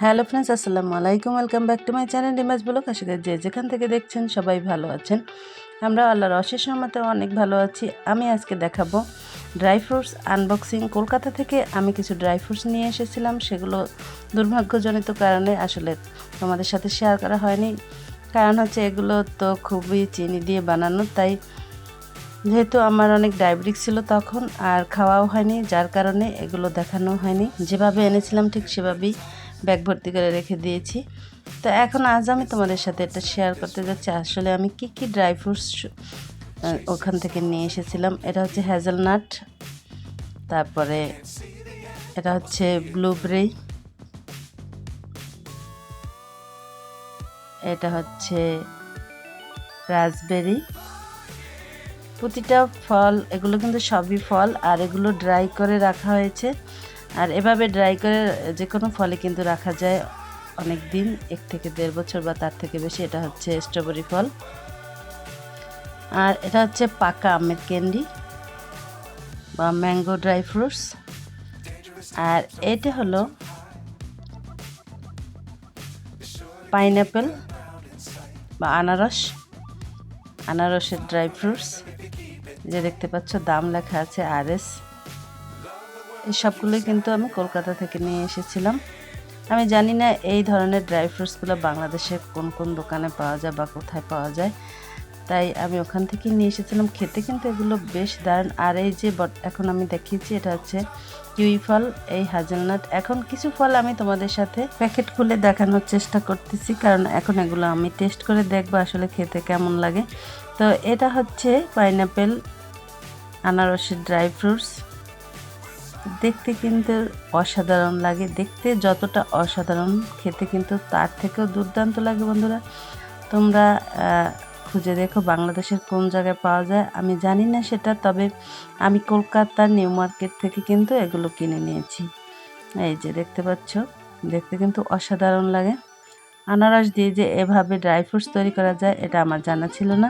Hello friends, আসসালামু আলাইকুম। Welcome back to my channel Rimaj vlog. আশা করি যে যেখান থেকে দেখছেন সবাই ভালো আছেন। আমরা আল্লাহর অশেষ মতে অনেক ভালো আছি। আমি আজকে দেখাবো ড্রাই ফ্রুটস আনবক্সিং। কলকাতা থেকে আমি কিছু ড্রাই ফ্রুটস নিয়ে এসেছিলাম। সেগুলো দুর্ভাগ্যজনিত কারণে আসলে তোমাদের সাথে শেয়ার করা হয়নি। কারণ হচ্ছে এগুলো তো খুবই চিনি দিয়ে বানানো, তাই যেহেতু আমার অনেক ডায়াবেটিক ছিল তখন আর খাওয়াও হয়নি, যার কারণে এগুলো দেখানো হয়নি। যেভাবে এনেছিলাম ঠিক সেভাবেই ব্যাগ ভর্তি করে রেখে দিয়েছি। তো এখন আজ আমি তোমাদের সাথে এটা শেয়ার করতে যাচ্ছি। আসলে আমি কি কি ড্রাই ফ্রুটস ওখান থেকে নিয়ে এসেছিলাম। এটা হচ্ছে হ্যাজেলনাট তারপরে এটা হচ্ছে ব্লুবেরি এটা হচ্ছে রাসবেরি প্রতিটা ফল, এগুলো কিন্তু সবই ফল, আর এগুলো ড্রাই করে রাখা হয়েছে। এভাবে ড্রাই করে যে কোনো ফলে কিন্তু রাখা যায় অনেক দিন এক থেকে দেড় বছর বা তার থেকে বেশি, এটা হচ্ছে স্ট্রবেরি ফল। আর এটা হচ্ছে পাকা আমের ক্যান্ডি বা ম্যাঙ্গো ড্রাই ফ্রুটস আর এটা হলো পাইনঅ্যাপেল বা আনারস। আনারসের ড্রাই ফ্রুটস যে দেখতে পাচ্ছ, দাম লেখা আছে আর এস এই সবগুলোই কিন্তু আমি কলকাতা থেকে নিয়ে এসেছিলাম। আমি জানি না এই ধরনের ড্রাই ফ্রুটসগুলো বাংলাদেশে কোন কোন দোকানে পাওয়া যায় বা কোথায় পাওয়া যায়। তাই আমি ওখান থেকে নিয়ে এসেছিলাম খেতে, কিন্তু এগুলো বেশ দারুণ। আর এই যে এখন আমি দেখিয়েছি, এটা হচ্ছে কিউই ফল, এই হাজেলনাট এখন কিছু ফল আমি তোমাদের সাথে প্যাকেট খুলে দেখানোর চেষ্টা করতেছি, কারণ এখন এগুলো আমি টেস্ট করে দেখব আসলে খেতে কেমন লাগে। তো এটা হচ্ছে পাইনাপেল আনারসের ড্রাই ফ্রুটস দেখতে কিন্তু অসাধারণ লাগে। দেখতে যতটা অসাধারণ, খেতে কিন্তু তার থেকেও দুর্দান্ত লাগে বন্ধুরা। তোমরা খুঁজে দেখো বাংলাদেশের কোন জায়গায় পাওয়া যায়। আমি জানি না সেটা, তবে আমি কলকাতার নিউ মার্কেট থেকে কিন্তু এগুলো কিনে নিয়েছি। এই যে দেখতে পাচ্ছ, দেখতে কিন্তু অসাধারণ লাগে। আনারস দিয়ে যে এভাবে ড্রাই ফ্রুটস তৈরি করা যায়, এটা আমার জানা ছিল না।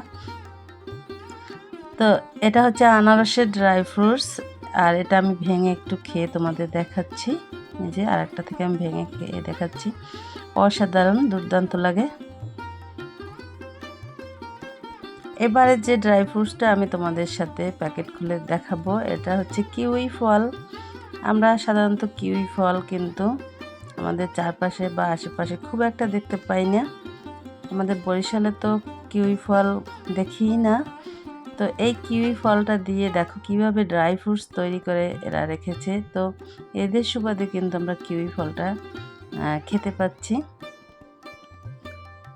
তো এটা হচ্ছে আনারসের ড্রাই ফ্রুটস। আর এটা আমি ভেঙে একটু খেয়ে তোমাদের দেখাচ্ছি। এই যে আর একটা থেকে আমি ভেঙে খেয়ে দেখাচ্ছি। অসাধারণ, দুর্দান্ত লাগে। এবারে যে ড্রাই ফ্রুটসটা আমি তোমাদের সাথে প্যাকেট খুলে দেখাবো, এটা হচ্ছে কিউই ফল। আমরা সাধারণত কিউই ফল কিন্তু আমাদের চারপাশে বা আশেপাশে খুব একটা দেখতে পাই না। আমাদের বরিশালে তো কিউই ফল দেখি না। তো এই কিউই ফলটা দিয়ে দেখো কীভাবে ড্রাই ফ্রুটস তৈরি করে এরা রেখেছে। তো এদের সুবাদে কিন্তু আমরা কিউই ফলটা খেতে পাচ্ছি।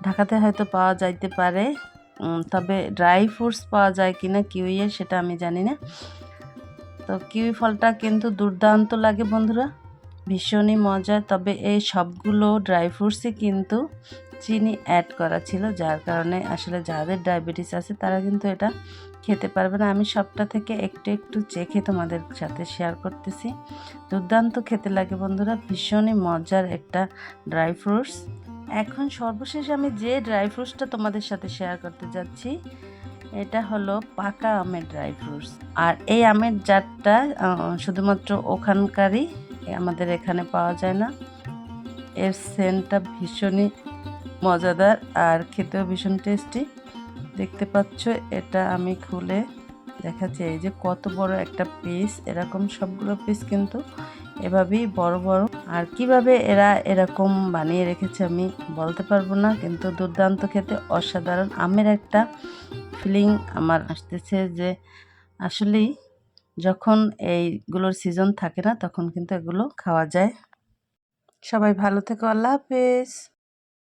ঢাকাতে হয়তো পাওয়া যাইতে পারে তবে ড্রাই ফ্রুটস পাওয়া যায় কিনা কিউইয়ের সেটা আমি জানি না। তো কিউই ফলটা কিন্তু দুর্দান্ত লাগে বন্ধুরা। ভীষণই মজা, তবে এই সবগুলো ড্রাই ফ্রুটসই কিন্তু চিনি অ্যাড করা ছিল, যার কারণে আসলে যাদের ডায়াবেটিস আছে তারা কিন্তু এটা খেতে পারবে না। আমি সবটা থেকে একটু একটু চেখে তোমাদের সাথে শেয়ার করতেছি। দুর্দান্ত খেতে লাগে বন্ধুরা, ভীষণই মজার একটা ড্রাই ফ্রুটস এখন সর্বশেষ আমি যে ড্রাই ফ্রুটসটা তোমাদের সাথে শেয়ার করতে যাচ্ছি, এটা হলো পাকা আমের ড্রাই ফ্রুটস আর এই আমের জাতটা শুধুমাত্র ওখানকারই আমাদের এখানে পাওয়া যায় না। এর সেন্টটা ভীষণই মজাদার আর খেতেও ভীষণ টেস্টি দেখতে পাচ্ছ, এটা আমি খুলে দেখাচ্ছি। এই যে কত বড় একটা পিস এরকম সবগুলো পিস কিন্তু এভাবেই বড় বড়। আর কীভাবে এরা এরকম বানিয়ে রেখেছে আমি বলতে পারব না, কিন্তু দুর্দান্ত খেতে অসাধারণ। আমের একটা ফিলিং আমার আসতেছে যে আসলেই যখন এইগুলোর সিজন থাকে না, তখন কিন্তু এগুলো খাওয়া যায়। সবাই ভালো থেকো, আল্লাহ হাফেজ।